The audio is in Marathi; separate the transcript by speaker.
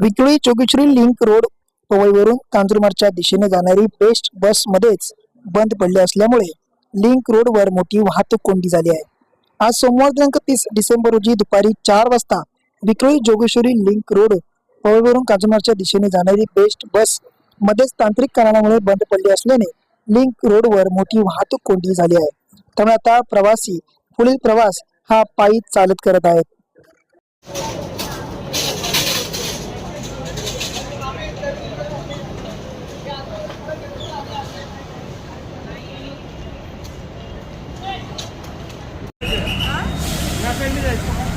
Speaker 1: विक्रोळी जोगेश्वरी लिंक रोड पवईवरून कांजूरमार्गच्या दिशेने जाणारी बेस्ट बस मध्येच बंद पडली असल्यामुळे लिंक रोडवर मोठी वाहतूक कोंडी झाली आहे. आज सोमवार दिनांक तीस डिसेंबर रोजी दुपारी चार वाजता विक्रोळी जोगेश्वरी लिंक रोड पवईवरून कांजूरमार्गच्या दिशेने जाणारी बेस्ट बस मध्येच तांत्रिक कारणामुळे बंद पडली असल्याने लिंक रोडवर मोठी वाहतूक कोंडी झाली आहे. त्यामुळे आता प्रवासी पुढील प्रवास हा पायी चालत करत आहेत. పెళ్ళి చేసుకోవాలి